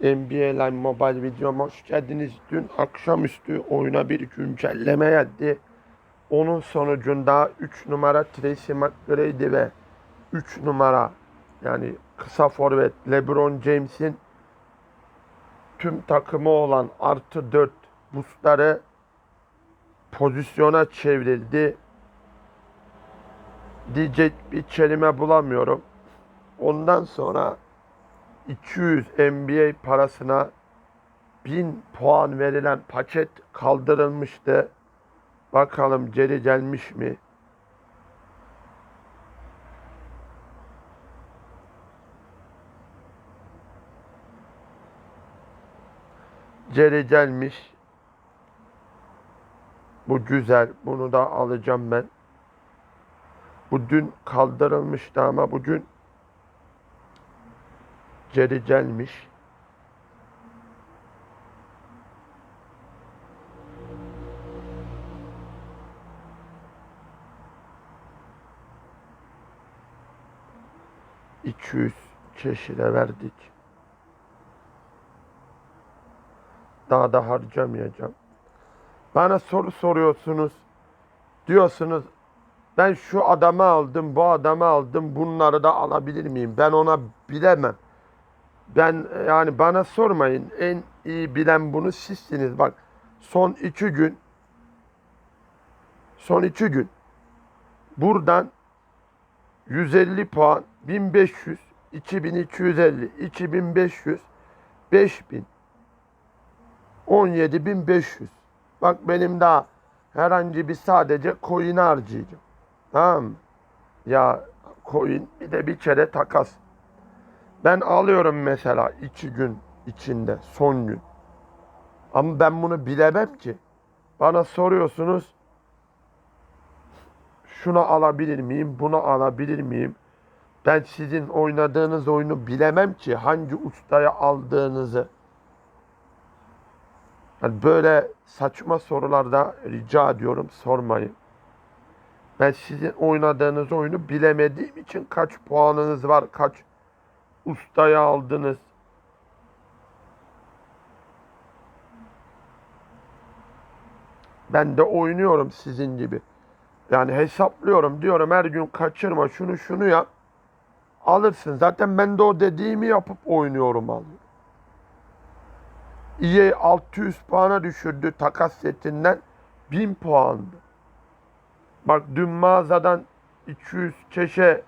NBA Live Mobile videoma hoş geldiniz. Dün akşamüstü oyuna bir güncelleme geldi. Onun sonucunda 3 numara Tracy McGrady ve 3 numara yani kısa forvet LeBron James'in tüm takımı olan artı 4 boostları pozisyona çevrildi. Diyecek bir kelime bulamıyorum. Ondan sonra 200 NBA parasına 1000 puan verilen paket kaldırılmıştı. Bakalım geri gelmiş mi? Geri gelmiş. Bu güzel. Bunu da alacağım ben. Bu dün kaldırılmıştı ama bugün geri gelmiş. İki yüz çeşide verdik. Daha da harcamayacağım. Bana soru soruyorsunuz. Diyorsunuz ben şu adamı aldım, bu adamı aldım, bunları da alabilir miyim? Ben ona bilemem. Ben yani bana sormayın. En iyi bilen bunu sizsiniz. Bak son iki gün son iki gün buradan 150 puan 1500 2250 2500 5000 17500 Bak benim daha herhangi bir sadece coin harcayacağım. Tamam mı? Ya coin bir de bir kere takas. Ben alıyorum mesela iki gün içinde son gün. Ama ben bunu bilemem ki. Bana soruyorsunuz şunu alabilir miyim, bunu alabilir miyim? Ben sizin oynadığınız oyunu bilemem ki hangi ustaya aldığınızı. Yani böyle saçma sorularda rica ediyorum sormayın. Ben sizin oynadığınız oyunu bilemediğim için kaç puanınız var, kaç ustaya aldınız. Ben de oynuyorum sizin gibi. Yani hesaplıyorum diyorum her gün kaçırma şunu şunu yap. Alırsın. Zaten ben de o dediğimi yapıp oynuyorum alıyorum. EA 600 puana düşürdü takas setinden 1000 puandı. Bak dün mağazadan 200 keşe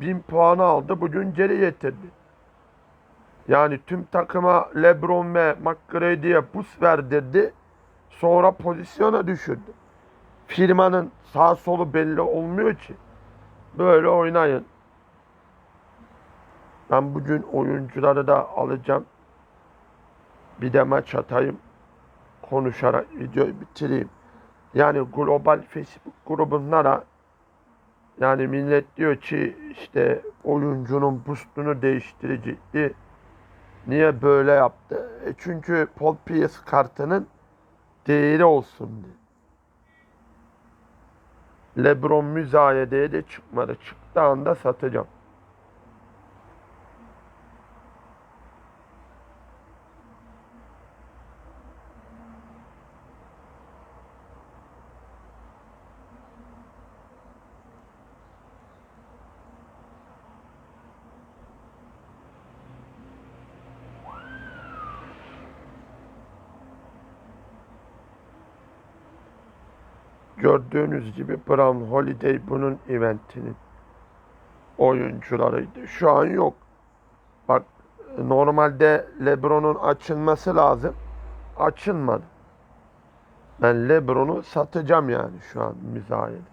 1000 puanı aldı. Bugün geri getirdi. Yani tüm takıma LeBron ve McGrady'ye boost verdirdi. Sonra pozisyona düşürdü. Firmanın sağ solu belli olmuyor ki. Böyle oynayın. Ben bugün oyuncuları da alacağım. Bir de maç atayım. Konuşarak videoyu bitireyim. Yani global Facebook grubunlara yani millet diyor ki işte oyuncunun boostunu değiştirecekti. Niye böyle yaptı? E çünkü Paul Pierce kartının değeri olsun diye. Lebron müzayedeye de çıkmadı. Çıktığı anda satacağım. Gördüğünüz gibi Brown Holiday bunun eventinin oyuncularıydı. Şu an yok. Bak normalde LeBron'un açılması lazım. Açılmadı. Ben LeBron'u satacağım yani şu an müzayede.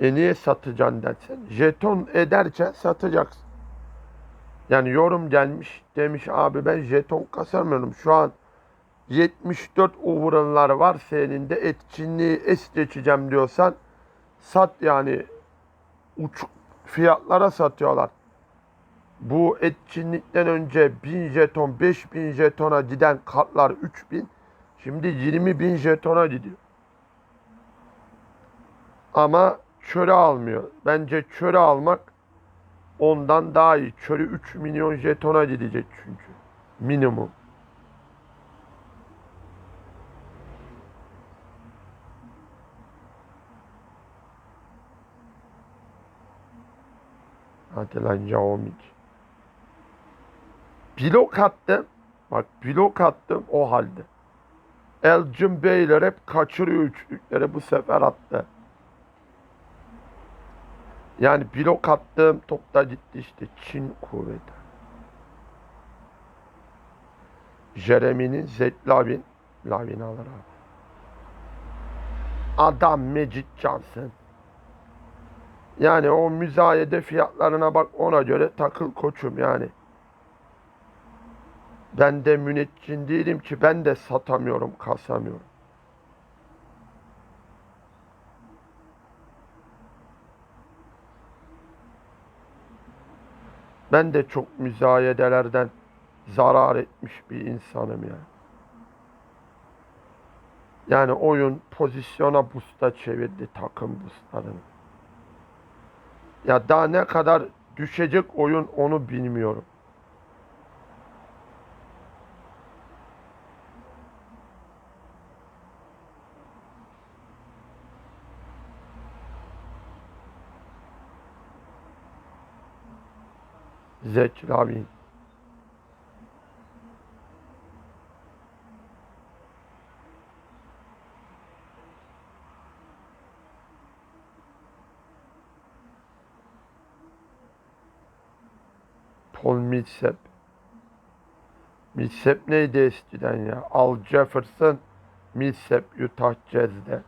E niye satacaksın dersen? Jeton ederken satacaksın. Yani yorum gelmiş demiş abi ben jeton kasamıyorum. Şu an 74 overall'lar varsa elinde etkinliği es geçeceğim diyorsan sat yani uçuk fiyatlara satıyorlar. Bu etkinlikten önce 1000 jeton, 5000 jetona giden kartlar 3000. Şimdi 20 bin jetona gidiyor. Ama çöre almıyor. Bence çöre almak ondan daha iyi. Çörü 3 milyon jetona gidecek çünkü. Minimum. Hadi lan Xiaomi. Blok attım. Bak blok attım o halde. Elgin Beyler hep kaçırıyor üçlükleri bu sefer attı. Yani blok attığım topta gitti işte Çin kuvveti. Jeremy'nin Zed Lavin. Lavin alır abi. Adam Mecit Johnson. Yani o müzayede fiyatlarına bak ona göre takıl koçum yani. Ben de müneccin değilim ki ben de satamıyorum, kasamıyorum. Ben de çok müzayedelerden zarar etmiş bir insanım yani. Yani oyun pozisyona busta çevirdi takım bustlarını. Ya daha ne kadar düşecek oyun onu bilmiyorum. Zek Lavin. Paul Millsap. Millsap neydi eskiden ya? Al Jefferson, Millsap Utah Jazz'de.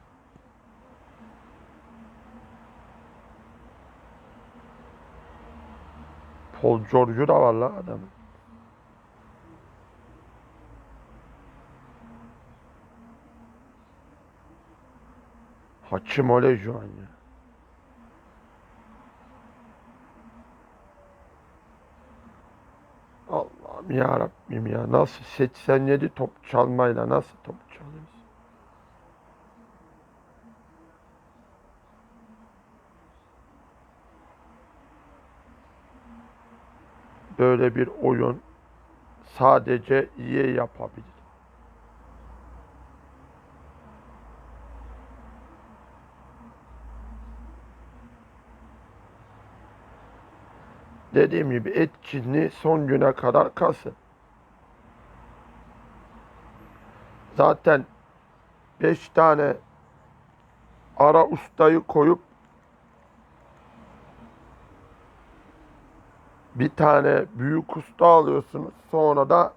Paul George'u da var la adamın. Hakim Olajuwon ya. Ya Rabbim ya nasıl 87 top çalmayla nasıl top çalıyorsun? Böyle bir oyun sadece iyi yapabilir. Dediğim gibi etkinliği son güne kadar kasın. Zaten 5 tane ara ustayı koyup bir tane büyük usta alıyorsunuz. Sonra da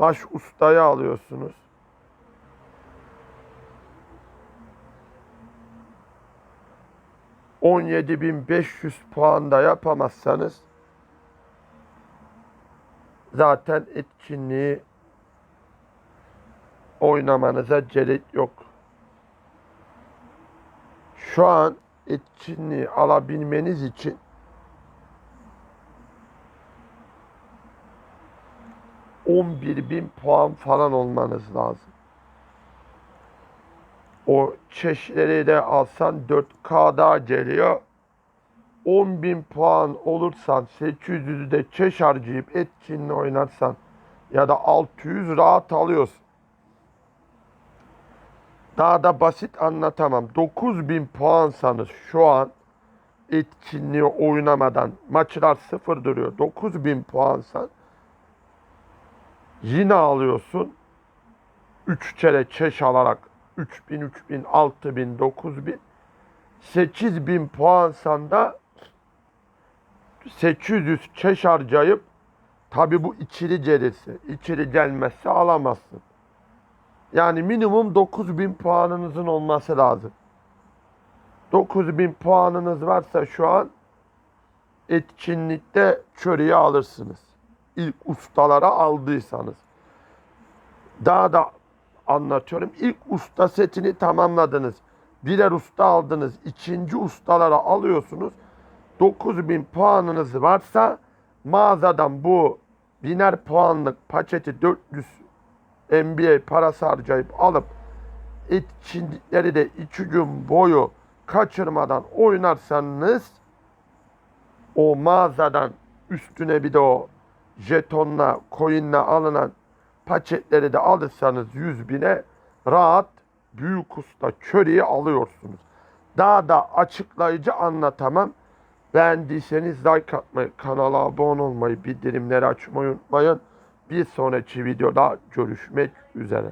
baş ustayı alıyorsunuz. ...17.500 puan da yapamazsanız... ...zaten etkinliği... ...oynamanıza gerek yok. Şu an etkinliği alabilmeniz için... ...11 bin puan falan olmanız lazım. O çeşitleri de alsan 4K daha geliyor. 10.000 puan olursan 800'ü de çeş harcayıp etkinliği oynarsan ya da 600 rahat alıyorsun. Daha da basit anlatamam. 9000 puansanız şu an etkinliği oynamadan maçlar sıfır duruyor. 9000 puansan yine alıyorsun. 3 kere çeş alarak 3000, 3000, 6000, 9000 8000 puansan da 800 çeş harcayıp tabi bu içeri gelirse, içeri gelmezse alamazsın. Yani minimum 9000 puanınızın olması lazım. 9000 puanınız varsa şu an etkinlikte çöreği alırsınız. İlk ustalara aldıysanız. Daha da anlatıyorum. İlk usta setini tamamladınız. Birer usta aldınız. ikinci ustalara alıyorsunuz. 9000 puanınız varsa mağazadan bu biner puanlık paketi 400 NBA parası harcayıp alıp etkinlikleri de iki gün boyu kaçırmadan oynarsanız o mağazadan üstüne bir de o jetonla, coinle alınan paketleri de alırsanız 100 bine rahat büyük usta köriyi alıyorsunuz. Daha da açıklayıcı anlatamam. Beğendiyseniz like atmayı, kanala abone olmayı, bildirimleri açmayı unutmayın. Bir sonraki videoda görüşmek üzere.